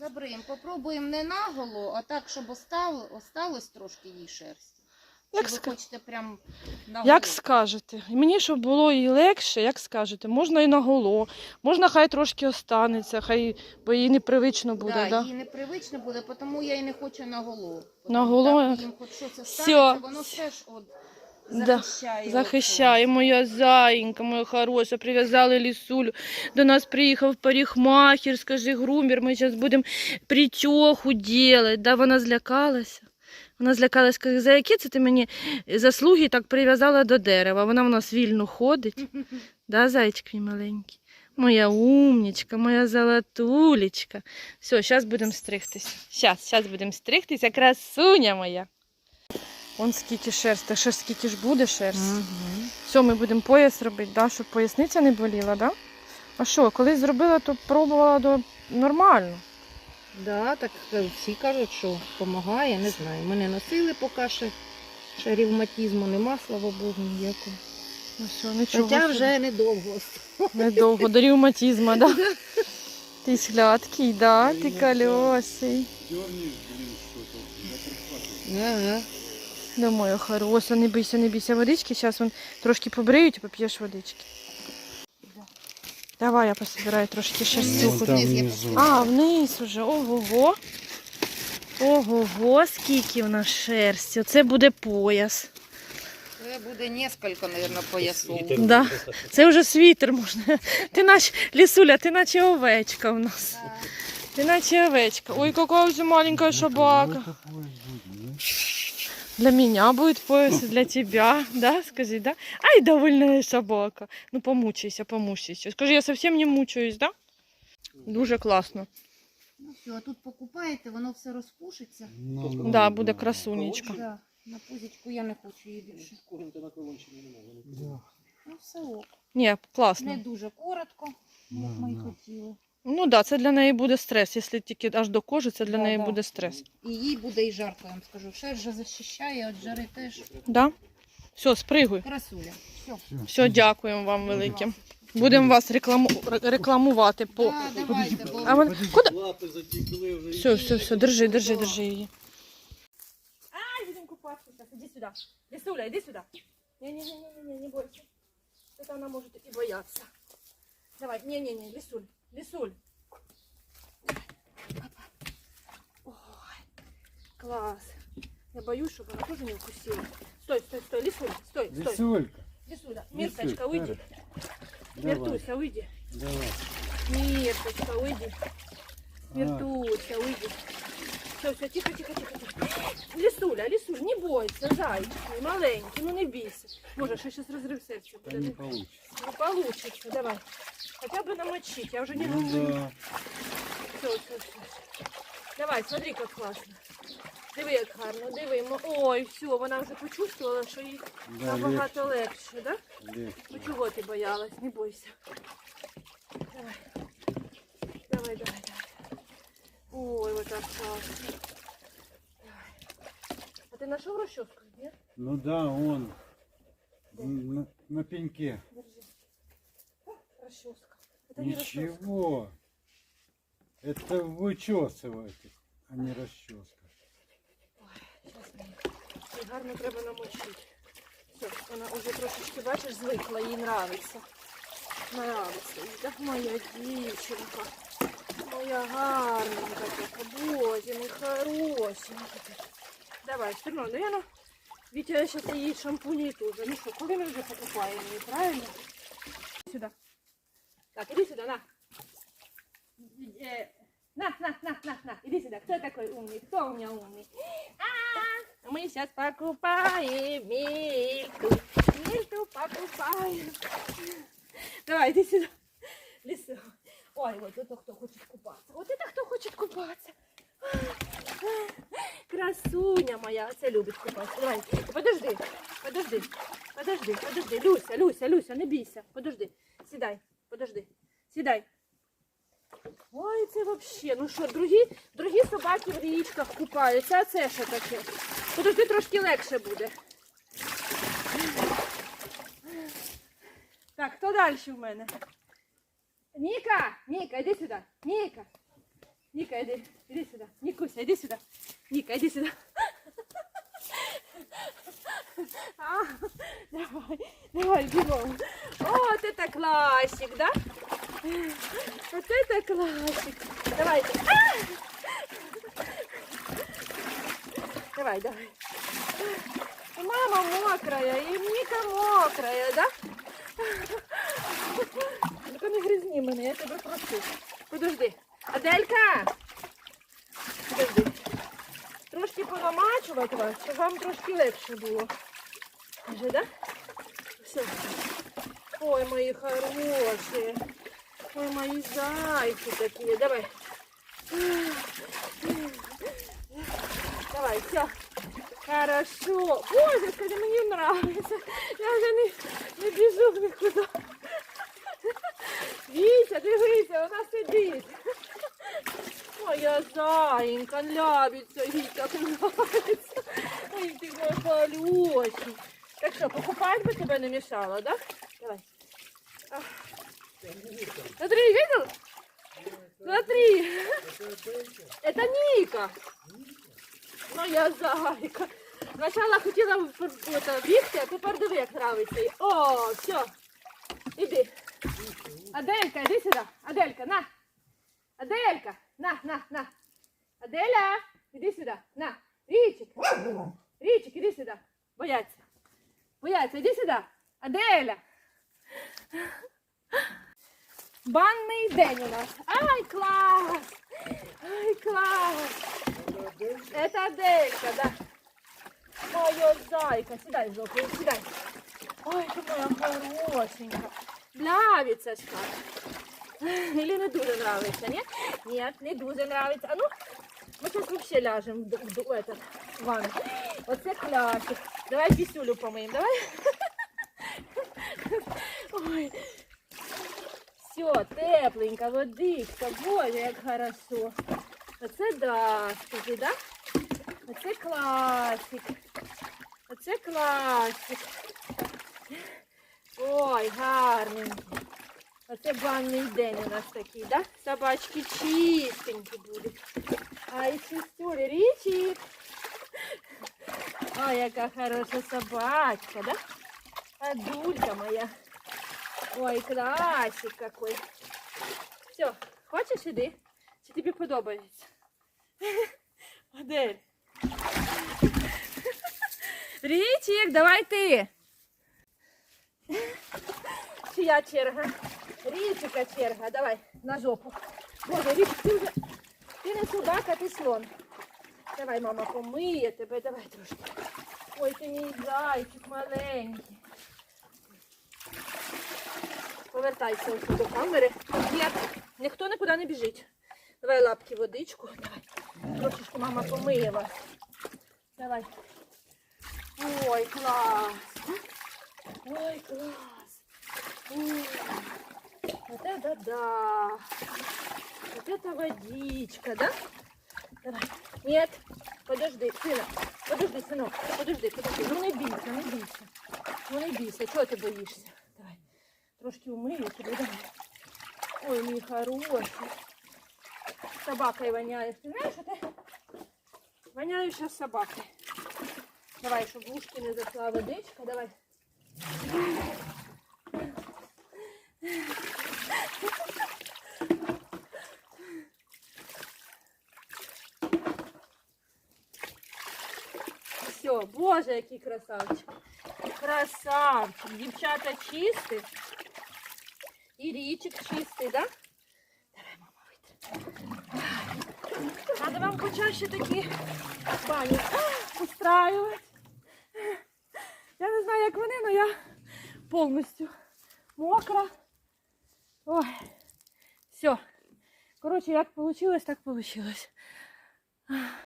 Забриємо, попробуємо не наголо, а так, щоб остало, осталось трошки їй шерсті. Як, Чи ви ска... хочете прям наголо? як скажете. І Мені, щоб було і легше, як скажете, можна і на голо, можна хай трошки останеться, хай, бо їй непривично буде. да, Да, їй непривично буде, тому я і не хочу наголо. Наголо? Так, їм хоч щось Всьо. останеться, воно все ж от Да, захищає. Захищає моя зайенька, моя хороша. Прив'язали лісулю. До нас приїхав парикмахер, скажи, грумер, ми зараз будемо причоху робити. Да, вона злякалася. Вона злякалась, каже, за які це ти мені заслуги так прив'язала до дерева. Вона в нас вільно ходить. Да, зайчик мій маленький. Моя умнічка, моя золотулечка. Все, зараз будемо стригтися. Зараз, зараз будемо стригтися, красуня моя. Вон скільки шерсти, ще скільки ж буде шерсті. Угу. Все, ми будемо пояс робити, да? щоб поясниця не боліла, да? А що, колись зробила, то пробувала до... нормально. Да, так е, всі кажуть, що допомагає, не знаю. Ми не носили поки ще, ще ревматизму нема, слава Богу, ніякого. Ну все, нічого. Хоча вже недовго. Недовго, до ревматизма, да? Ти сладкий, да? Ти колесий. Ага. Да, моя хороша, не бійся, не бійся водички. Зараз вон трошки побриють і поп'єш водички. Давай я пособираю трошки шерстю. Ну, там внизу. А, вниз уже. Ого-го. Ого-го, скільки в нас шерсті. Оце буде пояс. Це буде несколько, мабуть, поясов. Да. Це вже світер можна. Ти наче, Лісуля, ти наче овечка в нас. Ти наче овечка. Ой, яка вже маленька собака. Для меня будет пояс, для тебя, да, скажи, да? Ай, довольная собака. Ну, помучайся, помучайся. Скажи, я совсем не мучаюсь, да? Дуже класно. Ну все, а тут покупаєте, воно все розпушиться. Да, буде красунечка. Да. На пузичку я не хочу її більше. Ну все ок. Ні, Не дуже коротко, як ми й хотіли. Ну да, це для неї буде стрес. Якщо тільки аж до кожи, це для Да, неї да. буде стрес. І їй буде і жарко, я вам скажу. Шерсть же захищає, от жари теж. Да? Все, спригуй. Красуля. Все. Все, дякуємо вам велике. Будемо вас рекламу... рекламувати по. Да, давайте, бо А вон... Куди? Лапи затекли вже. Все, все, все, держи, держи, держи її. Ай, будемо купатися зараз. Іди сюди. Лісуля, іди сюди. Не-не-не, не бойся. Это она может и бояться. Давай, не-не-не, Лисуль, Лисуль. Ой, класс. Я боюсь, чтобы она тоже не укусила. Стой, стой, стой, Лисуль, стой, стой. Лисулька, Лисуля, Мирточка, давай, Миртуся, уйди. давай. Мирточка, уйди. Миртуся, уйди. Все, все, тихо, тихо, тихо. Лисуля, Лисуль, не бойся, зайчик, маленький, ну не бійся. Може, ще щось розрив серця буде. не получится. Ну, получится, давай. Хотя бы намочить, я уже не Ну да. Все, все, все. Давай, смотри, как класно. Диви, як гарно, диви. Ой, все, вона вже почувствувала, що їй Да, набагато легше, да? легче. Ну чого ти боялась? Не бойся. Давай, давай, давай. Ой, вот так класно. Давай. А ти знайшов розчоску, ні? Ну да, он на, на пеньке. Держи. О, расческа. Это не расческа. Ничего. Это вычесывает, а не расческа. Сейчас мені. Їй гарно треба намочити. Все, вона вже трошечки, бачиш, звикла, їй нравиться. Нравиться їй. Так моя дівчинка. Моя гарненька така. Боже, мій хорошенька. така. Давай, все одно, ну я ну, Вітя зараз її шампуні теж. Ну що, коли ми вже покупаємо її, правильно? Сюди. Так, іди сюди, на. Е, На, на, на, на, на, иди сюда. Кто такой умный? Кто у меня умный? А, мы сейчас покупаем Мильту. Мильту покупаем. Давай, иди сюда. Лису. Ой, вот это кто хочет купаться. Вот это кто хочет купаться. Красуня моя. Це любить купатися. Давай, подожди, подожди, подожди, подожди. Люся, Люся, Люся, не бійся. Подожди. Сідай, подожди. Сідай. Ой, це вообще. Ну що, другі, другі собаки в річках купаються, а це що таке? Подожди, трошки легше буде. Так, хто далі в мене? Ніка, Ніка, іди сюди. Ніка. Ніка, іди, іди сюди. Нікуся, іди сюди. Ніка, іди сюди. А, давай, давай, бігом. О, ти так класик, да? Вот это классик. Давайте. А! Давай, давай. И мама мокрая, и Ника мокрая, да? Гризни мене, я тебе прошу. Подожди. Аделька! Подожди. Трошки понамачувати вас, щоб вам трошки легше було. Вже, да? Все. Ой, мої хороші. Ой, мои зайки такие. Давай. Давай, все. Хорошо. Боже, скажи, мені нравится. Я вже не, не біжу нікуди. Вітя, дивися, вона сидить. Моя зайенька, нравится, Вітя, нравится. Ой, ти мой хороший. Так що, покупать би тебе не мешало, да? Давай. Смотри, видел? Смотри. Это Ника. Моя зайка. Сначала хотіла в- бігти, а тепер диви, як нравиться. О, все. Іди. Аделька, іди сюди. Аделька, на. Аделька, на, на, на. Аделя, іди сюди. На. Річик. Річик, іди сюди. Бояться. Бояться, іди сюди. Аделя. Банний день у нас. Ай, клас! Ай, клас! Это Аделька, да. Моя зайка. Сідай, жопу, сідай. Ой, ти моя хорошенька. Нравится ж как. Или не дуже нравится, нет? Нет, не дуже нравится. А ну, мы сейчас вообще ляжем в, этот ванну. Оце класик. Давай пісюлю помиємо, давай. Ой, все, тепленька, водичка, боже, як хорошо. Оце да, скажи, да? Оце класик. Оце класик. Ой, гарненький. Оце банний день у нас такий, да? Собачки чистенькі будуть. Ай, чистюлі, річик. Ой, яка хороша собачка, да? Адулька моя. Ой, класик какой. Все, хочеш іди? Чи тобі подобається? Адель. Річик, давай ти. Чия черга? Річика черга, давай, на жопу. Боже, Річик, ти вже... Ти не собака, ти слон. Давай, мама, помиє тебе, давай трошки. Ой, ти мій зайчик маленький. Повертайся ось до камери. Ні, ніхто нікуди не біжить. Давай лапки водичку. Давай. Трошечки мама помиє вас. Давай. Ой, клас. Ой, клас. Ой. Вот это да. Вот это водичка, да? Давай. Нет. Подожди, сына. Подожди, сынок. Подожди, подожди. Ну не бійся, не бійся. Ну не бійся. Чого ти боїшся? Давай. Трошки умию тебе, давай. Ой, мій хороший. Собакой воняешь. Ты знаешь, что ты воняешь сейчас собакой. Давай, щоб в ушки не зайшла водичка, давай. Все, боже, який красавчик. Красавчик. Дівчата чисті. І річик чистий, да? Давай, мама, витри. Надо вам почаще такі бані устраивать. Знаю, як вони, але я повністю мокра. Ой. Все. Коротше, як вийшло, так вийшло.